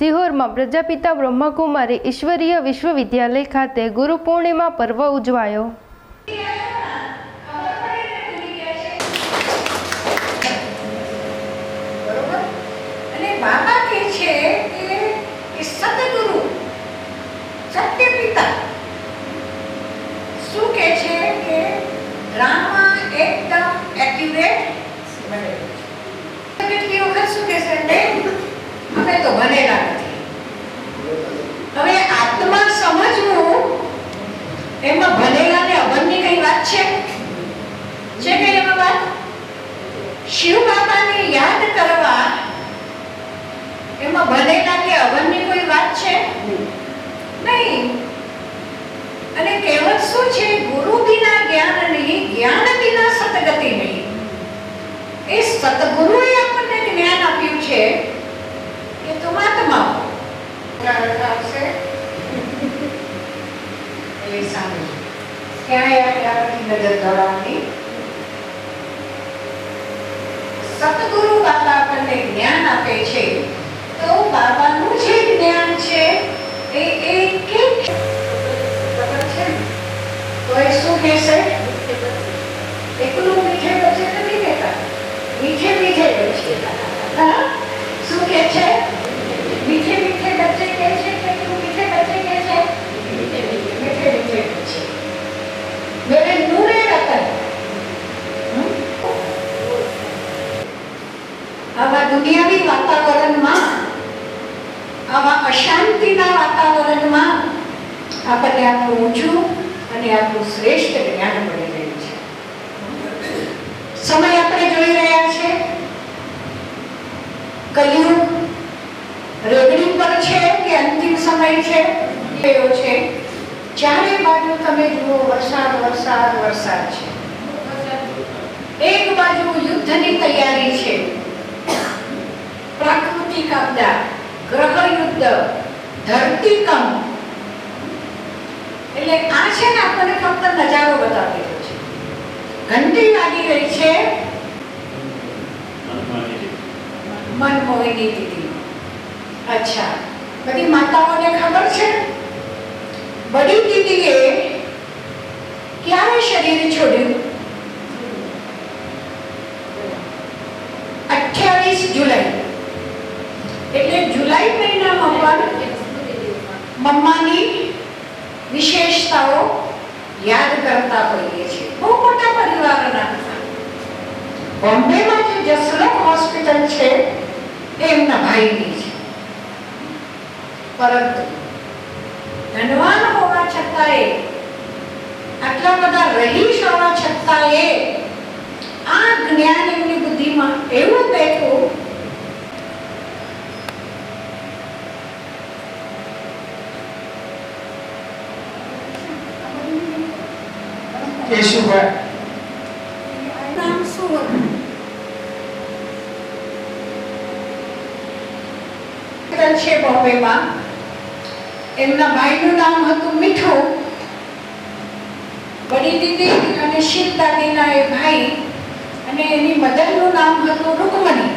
સિહોરમાં પ્રજાપિતા બ્રહ્મકુમારી ઈશ્વરીય વિશ્વવિદ્યાલય ખાતે ગુરુ પૂર્ણિમા પર્વ ઉજવાયો. શું એકદમ એક્યુરેટ બનેલું છે કેટલી વખત શું કહેશે બેન અમે તો બનેલા નથી હવે આત્મા સમજવું એમાં ભણેલા ને અભણની કઈ વાત છે છે કઈ એમાં વાત શિવ બાબાને યાદ કરવા એમાં બનેલા કે અવનની કોઈ વાત છે? નહીં. અને કહેવત શું છે? ગુરુ વિના જ્ઞાન નહીં જ્ઞાન વિના સતગતિ નહીં. એ સતગુરુએ આપણને જ્ઞાન આપ્યું છે કે તું આત્મા આવશે. એ સામે ક્યાંય આપણે આપણી નજર દોડાવવાની સતગુરુ બાબા આપણને જ્ઞાન આપે છે. તો બાબાનું જે જ્ઞાન છે, એ એ છે? ખબર છે? તો શું કહેશે? એકલું મીઠે બચે નથી કહેતા. મીઠે મીઠે બચે શું કહે છે? મીઠે મીઠે બચ્ચે કહે છે કે એકલું મીઠે બચ્ચે કહે છે મીઠે મીઠે બચ્ચે મેરે નૂરે રતન હમ? આવા દુનિયાવી વાતાવરણમાં આવા અશાંતિના વાતાવરણમાં આપણને આપણું ઊંચું અને આપણું શ્રેષ્ઠ જ્ઞાન મળી રહ્યું છે. સમય આપણે જોઈ રહ્યા છે. કલયુગ રેગડી પર છે કે અંતિમ સમય છે? કયો છે? ચારે બાજુ તમે જુઓ, વરસાદ વરસાદ વરસાદ છે. એક બાજુ યુદ્ધની તૈયારી છે. પ્રાકૃતિક આપદા ગ્રહ યુદ્ધ ધરતીકંપ એટલે આ છે ને આપણને ફક્ત નજારો બતાવી રહ્યો છે. ઘંટી વાગી રહી છે. મનમોહિની દીદી અચ્છા. બધી માતાઓને ખબર છે? બડી દીદીએ ક્યારે શરીર છોડ્યું? બોમ્બેમાં જે જસલોક હોસ્પિટલ છે એ એમના ભાઈની છે. પરંતુ ધનવાન હોવા છતાંય આટલા બધા રહીશ હોવા છતાંય આ જ્ઞાન એમની બુદ્ધિમાં એવું બેઠું કેશુભાઈ નામ શું હતું? હોસ્પિટલ છે બોમ્બેમાં. એમના ભાઈનું નામ હતું મીઠું. બડી દીદી અને શીત દાદીના એ ભાઈ અને એની મધરનું નામ હતું રૂકમણી.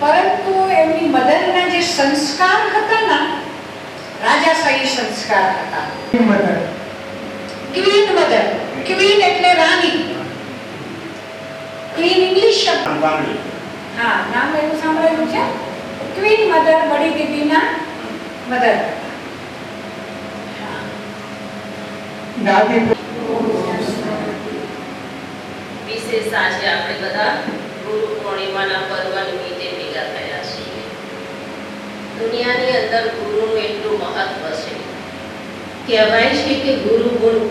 પરંતુ એમની મધરના જે સંસ્કાર હતા ને રાજાશાહી સંસ્કાર હતા. Queen mother. ક્વીન એટલે રાણી. ક્વીન ઇંગ્લિશ શબ્દ. હા નામ એવું સાંભળેલું છે. ક્વીન મધર બડી દીદીના મધર દાદી વિશેષ આજે આપણે બધા ગુરુ પૂર્ણિમાના પર્વ નિમિત્તે ભેગા થયા છીએ. દુનિયાની અંદર ગુરુનું એટલું મહત્વ છે. કહેવાય છે કે ગુરુ ગુરુ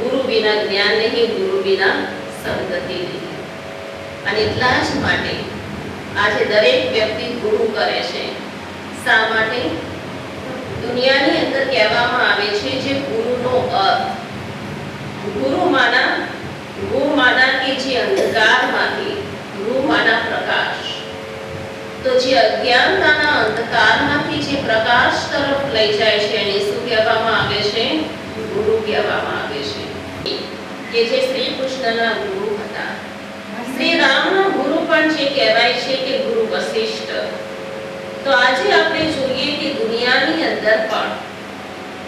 ગુરુ વિના જ્ઞાન નહીં ગુરુ વિના સંગતિ નહીં. અને એટલા જ માટે આજે દરેક વ્યક્તિ ગુરુ કરે છે. શા માટે? દુનિયાની અંદર કહેવામાં આવે છે જે ગુરુનો અર્થ. ગુરુમાના ગુરુમાના કે જે અંધકારમાંથી, ગુરુમાના પ્રકાશ. તો જે અજ્ઞાનતાના અંધકારમાંથી જે પ્રકાશ તરફ લઈ જાય છે એને શું કહેવામાં આવે છે? ગુરુ કહેવામાં આવે છે. કે જે શ્રી કૃષ્ણના ગુરુ હતા. શ્રી રામના ગુરુ પણ જે કહેવાય છે કે ગુરુ વશિષ્ઠ. તો આજે આપણે જોઈએ કે દુનિયાની અંદર પણ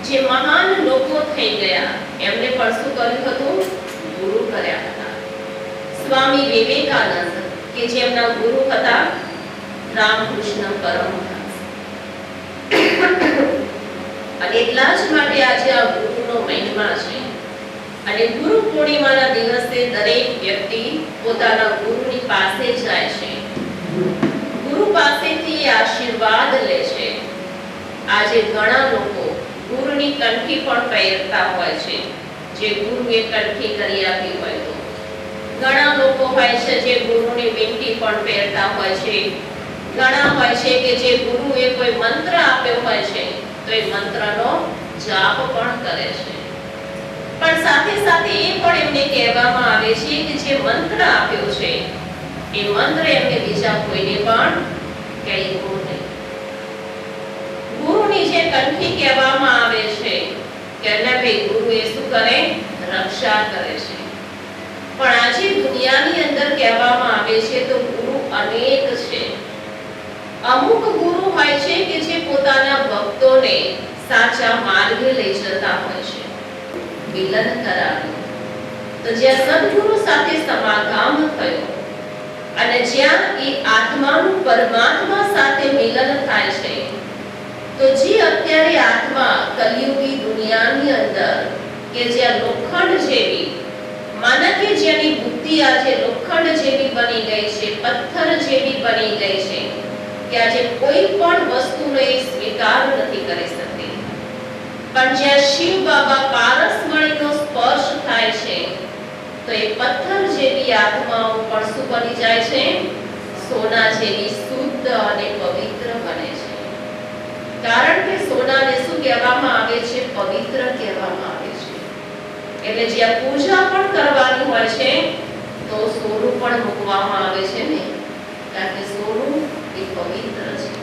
જે મહાન લોકો થઈ ગયા, એમને પણ શું કર્યું હતું? ગુરુ કર્યા હતા. સ્વામી વિવેકાનંદ, કે જેમના ગુરુ હતા, રામકૃષ્ણ પરમહંસ. અને એટલા જ માટે આજે આ ગુરુનો મહિમા છે. અને ગુરુ પૂર્ણિમાના દિવસે દરેક વ્યક્તિ પોતાના ગુરુની પાસે જાય છે. ગુરુ પાસેથી આશીર્વાદ લે છે. આજે ઘણા લોકો ગુરુની કંઠી પણ પહેરતા હોય છે. જે ગુરુએ કંઠી કરી આપી હોય તો. ઘણા લોકો હોય છે જે ગુરુની વિંટી પણ પહેરતા હોય છે. ઘણા હોય છે કે જે ગુરુએ કોઈ મંત્ર આપ્યો હોય છે, તો એ મંત્રનો જાપ પણ કરે છે. પણ સાથે સાથે એ પણ એમને કહેવામાં આવે છે કે જે મંત્ર આપ્યો છે, એ મંત્ર એમને બીજા કોઈને પણ કહેવો નહીં. ગુરુની જે કંઠી કહેવામાં આવે છે, કે ભાઈ, ગુરુ એ શું કરે? રક્ષા કરે છે. પણ આજે દુનિયાની અંદર કહેવામાં આવે છે તો ગુરુ અનેક છે. અમુક ગુરુ હોય છે કે જે પોતાના ભક્તોને સાચા માર્ગે લઈ જતા હોય છે. મિલન કરાવ્યું. તો જ્યાં સદગુરુ સાથે સમાગમ થયો અને જ્યાં એ આત્માનું પરમાત્મા સાથે મિલન થાય છે, તો જે અત્યારે આત્મા કલયુગી દુનિયાની અંદર કે જ્યાં લોખંડ જેવી, માના કે જેની બુદ્ધિ આજે લોખંડ જેવી બની ગઈ છે, પથ્થર જેવી બની ગઈ છે, કે આજે કોઈ પણ વસ્તુને સ્વીકાર નથી કરી શકતી. પણ જ્યાં શિવ બાબા જાય છે. તો એ પથ્થર જેવી આત્માઓ પણ શું બની જાય છે, સોના જેવી શુદ્ધ અને પવિત્ર બને છે. કારણ કે સોનાને શું કહેવામાં આવે છે? પવિત્ર કહેવામાં આવે છે. એટલે જ્યાં પૂજા પણ કરવાની હોય છે, તો સોનું પણ મૂકવામાં આવે છે ને? કારણ કે સોનું એ પવિત્ર છે.